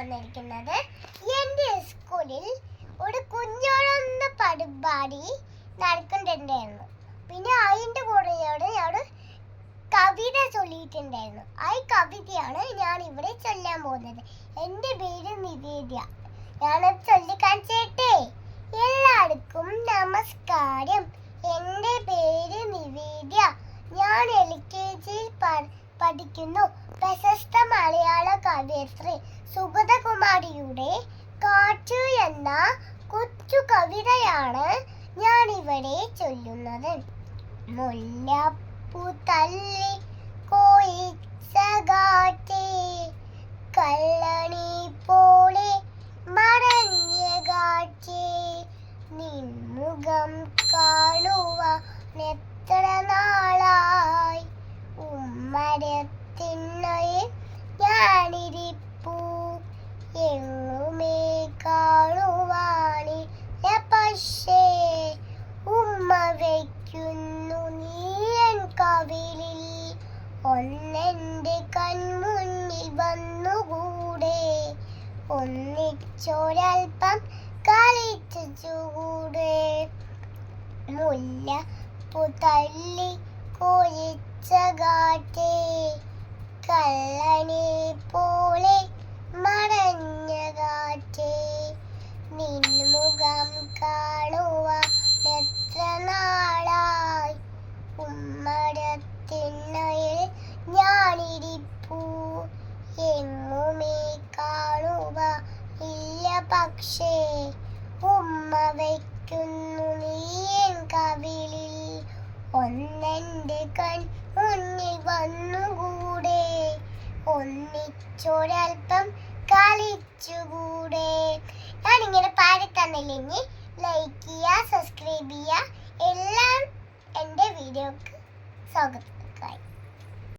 വന്നിരിക്കുന്നത് എന്റെ സ്കൂളിൽ ഒരു കുഞ്ഞോളൊന്ന് പരിപാടി നടക്കുന്നുണ്ടായിരുന്നു. പിന്നെ അതിന്റെ കൂടെയോട് ഞാൻ കവിത ചൊല്ലിയിട്ടുണ്ടായിരുന്നു. ആ കവിതയാണ് ഞാൻ ഇവിടെ ചൊല്ലാൻ പോകുന്നത്. എന്റെ പേര് നിവേദ്യ. ഞാനത് ചൊല്ലിക്കാണിച്ചേട്ടെ. എല്ലാവർക്കും നമസ്കാരം എന്റെ പേര് നിവേദ്യ ഞാൻ എൽ കെ ജിയിൽ പഠിക്കുന്നു പ്രശസ്ത മലയാള കവയത്രി സുഗതകുമാരിയുടെ കാറ്റു എന്ന കൊച്ചു കവിതയാണ് ഞാൻ ഇവിടെ ചൊല്ലുന്നത്. മുല്ലപ്പൂ തല്ലി കോയിച്ച കാറ്റേ കള്ളണി പോലെ മറഞ്ഞ കാറ്റേ. നിൻമുഖം കാണുവാൻ എത്ര നാളായി? ഉമ്മരത്തിണ്ണയിൽ ഞാനിരിപ്പൂ. എങ്ങുമേ കാണുവാനില്ല പക്ഷേ ഉമ്മ വയ്ക്കുന്നു നീയൻ കവിളിൽ. ഒന്നെന്റെ കൺമുന്നിൽ വന്നുകൂടെ. ഒന്നിച്ചൊരൽപ്പം കളിച്ചുകൂടെ മുല്ല പുതല്ലി കൊഴിച്ച പക്ഷേ ഉമ്മ വയ്ക്കുന്നു നീയൻ കവിളിൽ. ഒന്നെന്റെ കൺ മുന്നിൽ വന്നുകൂടെ. ഒന്നിച്ചൊരൽപ്പം കളിച്ചുകൂടെ. ഞാനിങ്ങനെ പാടി തന്നില്ലെങ്കിൽ ലൈക്ക് ചെയ്യുക സബ്സ്ക്രൈബ് ചെയ്യുക. എല്ലാം എന്റെ വീഡിയോക്ക് സ്വാഗതം.